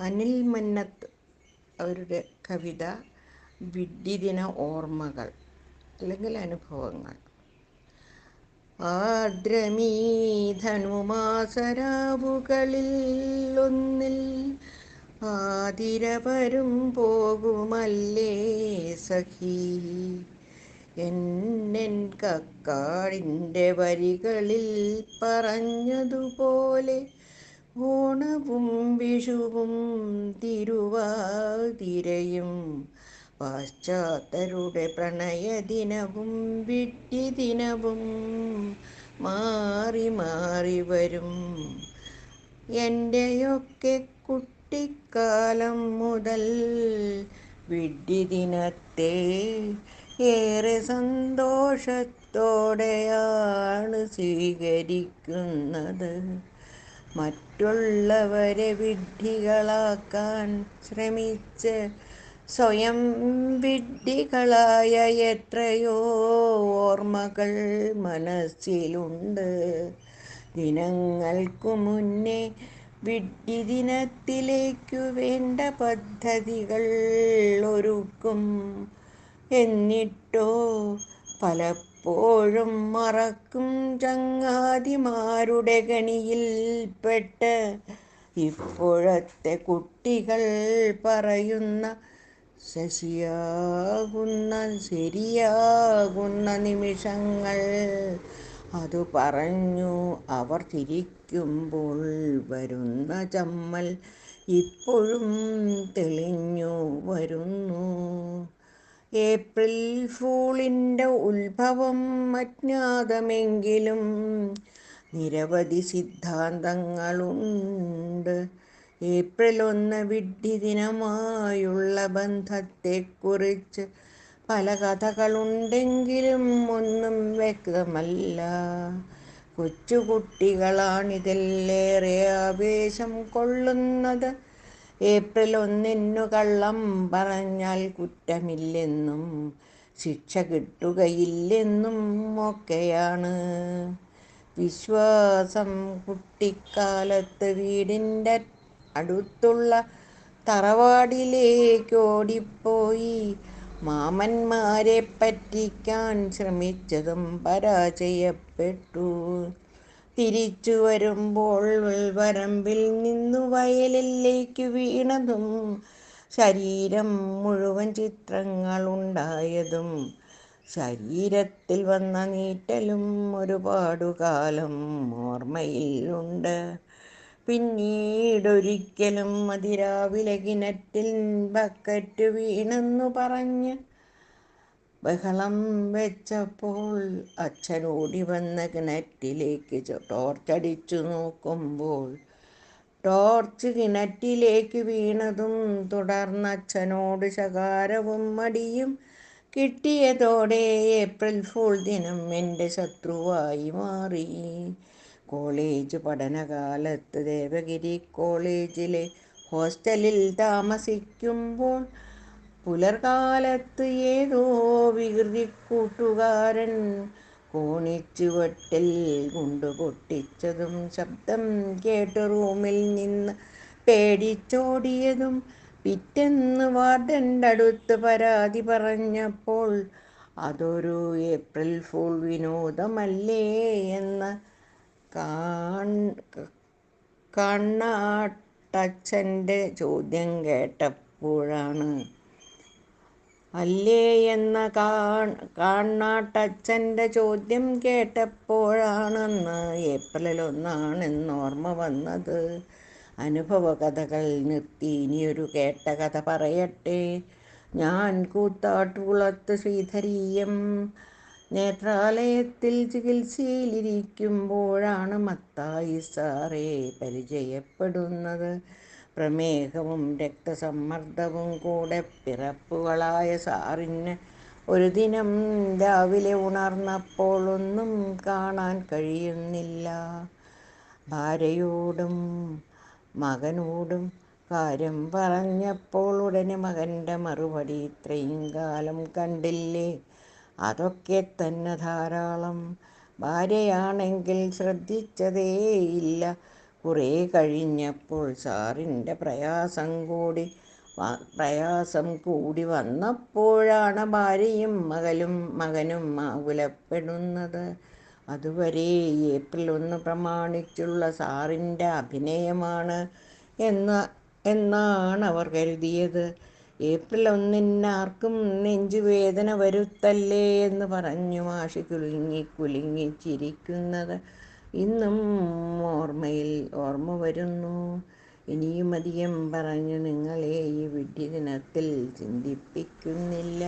അനിൽ മന്നത്ത് അവരുടെ കവിത വിഡ്ഢിദിന ഓർമ്മകൾ അല്ലെങ്കിൽ അനുഭവങ്ങൾ. ആദ്രമീ ധനുമാസരാവുകളിൽ ഒന്നിൽ ആതിരവരും പോകുമല്ലേ സഖി? എന്നെൻ കക്കാടിന്റെ വരികളിൽ പറഞ്ഞതുപോലെ ഓണവും വിഷുവും തിരുവാതിരയും പാശ്ചാത്തരുടെ വിട്ടി ദിനവും മാറി മാറി വരും. എന്റെയൊക്കെ കുട്ടിക്കാലം മുതൽ വിഡ്ഢിദിനത്തെ ഏറെ സന്തോഷത്തോടെയാണ് സ്വീകരിക്കുന്നത്. മറ്റുള്ളവരെ വിഡ്ഢികളാക്കാൻ ശ്രമിച്ച് സ്വയം വിഡ്ഢികളായ എത്രയോ ഓർമ്മകൾ മനസ്സിലുണ്ട്. ദിനങ്ങൾക്കു മുന്നേ വിഡ്ഢി ദിനത്തിലേക്കു വേണ്ട പദ്ധതികൾ ഒരുക്കും. എന്നിട്ടോ പലപ്പോഴും മറക്കും ചങ്ങാതിമാരുടെ ഗണിയിൽപ്പെട്ട് ഇപ്പോഴത്തെ കുട്ടികൾ പറയുന്ന ശശിയാകുന്ന ശരിയാകുന്ന നിമിഷങ്ങൾ അതു പറഞ്ഞു അവർ ചിരിക്കുമ്പോൾ വരുന്ന ചമ്മൽ ഇപ്പോഴും തെളിഞ്ഞു വരുന്നു. ഏപ്രിൽ ഫൂളിന്റെ ഉത്ഭവം അജ്ഞാതമെങ്കിലും നിരവധി സിദ്ധാന്തങ്ങളുണ്ട്. ഏപ്രിൽ ഒന്ന് വിഡ്ഢി ദിനമായുള്ള ബന്ധത്തെക്കുറിച്ച് പല കഥകളുണ്ടെങ്കിലും ഒന്നും വ്യക്തമല്ല. കൊച്ചുകുട്ടികളാണിതിലേറെ ആവേശം കൊള്ളുന്നത്. ഏപ്രിൽ ഒന്നിനു കള്ളം പറഞ്ഞാൽ കുറ്റമില്ലെന്നും ശിക്ഷ കിട്ടുകയില്ലെന്നും ഒക്കെയാണ്. വിശ്വാസം കുട്ടിക്കാലത്ത് വീടിന്റെ അടുത്തുള്ള തറവാടിലേക്ക് ഓടിപ്പോയി. മാമന്മാരെ പറ്റിക്കാൻ ശ്രമിച്ചതും പരാജയപ്പെട്ടു. തിരിച്ചു വരുമ്പോൾ ഉൾവരമ്പിൽ നിന്നു വയലിലേക്ക് വീണതും ശരീരം മുഴുവൻ ചിത്രങ്ങൾ ഉണ്ടായതും ശരീരത്തിൽ വന്ന നീറ്റലും ഒരുപാടു കാലം ഓർമ്മയിലുണ്ട് പിന്നീടൊരിക്കലും അതിരാവിലെ കിണറ്റിൽ ബക്കറ്റ് വീണെന്നു പറഞ്ഞ് ബഹളം വെച്ചപ്പോൾ അച്ഛൻ ഓടി വന്ന കിണറ്റിലേക്ക് ടോർച്ചടിച്ചു നോക്കുമ്പോൾ ടോർച്ച് കിണറ്റിലേക്ക് വീണതും തുടർന്ന് അച്ഛനോട് ശകാരവും മടിയും കിട്ടിയതോടെ ഏപ്രിൽ ഫുൾ ദിനം എന്റെ ശത്രുവായി മാറി. കോളേജ് പഠനകാലത്ത് ദേവഗിരി കോളേജിലെ ഹോസ്റ്റലിൽ താമസിക്കുമ്പോൾ പുലർകാലത്ത് ഏതോ വികൃതി കൂട്ടുകാരൻ കോണിച്ചുവട്ടിൽ കൊണ്ടു പൊട്ടിച്ചതും ശബ്ദം കേട്ട് റൂമിൽ നിന്ന് പേടിച്ചോടിയതും പിറ്റെന്ന് വാർഡന്റെ അടുത്ത് പരാതി പറഞ്ഞപ്പോൾ അതൊരു ഏപ്രിൽ ഫുൾ വിനോദമല്ലേ എന്ന് കണ്ണാട്ടച്ഛന്റെ ചോദ്യം കേട്ടപ്പോഴാണ് അല്ലേ എന്ന കാണാട്ടച്ഛന്റെ ചോദ്യം കേട്ടപ്പോഴാണെന്ന് ഏപ്രിൽ ഒന്നാണെന്ന് ഓർമ്മ വന്നത്. അനുഭവ കഥകൾ നിർത്തി ഇനിയൊരു കേട്ട കഥ പറയട്ടെ. ഞാൻ കൂത്താട്ടുകുളത്ത് ശ്രീധരീയം നേത്രാലയത്തിൽ ചികിത്സയിലിരിക്കുമ്പോഴാണ് മത്തായി സാറേ പരിചയപ്പെടുന്നത്. പ്രമേഹവും രക്തസമ്മർദ്ദവും കൂടെ പിറപ്പുകളായ സാറിന് ഒരു ദിനം രാവിലെ ഉണർന്നപ്പോൾ ഒന്നും കാണാൻ കഴിയുന്നില്ല. ഭാര്യയോടും മകനോടും കാര്യം പറഞ്ഞപ്പോൾ ഉടനെ മകന്റെ മറുപടി ഇത്രയും കാലം കണ്ടില്ലേ? അതൊക്കെ തന്നെ ധാരാളം. ഭാര്യയാണെങ്കിൽ ശ്രദ്ധിച്ചതേയില്ല. കുറേ കഴിഞ്ഞപ്പോൾ സാറിന്റെ പ്രയാസം കൂടി പ്രയാസം കൂടി വന്നപ്പോഴാണ് ഭാര്യയും മകലും മകനും ആകുലപ്പെടുന്നത്. അതുവരെ ഏപ്രിൽ ഒന്ന് പ്രമാണിച്ചുള്ള സാറിന്റെ അഭിനയമാണ് എന്ന എന്നാണ് അവർ കരുതിയത്. ഏപ്രിൽ ഒന്നിന് ആർക്കും നെഞ്ചുവേദന വരുത്തല്ലേ എന്ന് പറഞ്ഞു മാഷി കുലുങ്ങി കുലുങ്ങി ചിരിക്കുന്നത്. ഇന്നും ഓർമ്മയിൽ ഓർമ്മ വരുന്നു. ഇനിയുമധികം പറഞ്ഞു നിങ്ങളെ ഈ വിഡ്ഢി ദിനത്തിൽ ചിന്തിപ്പിക്കുന്നില്ല.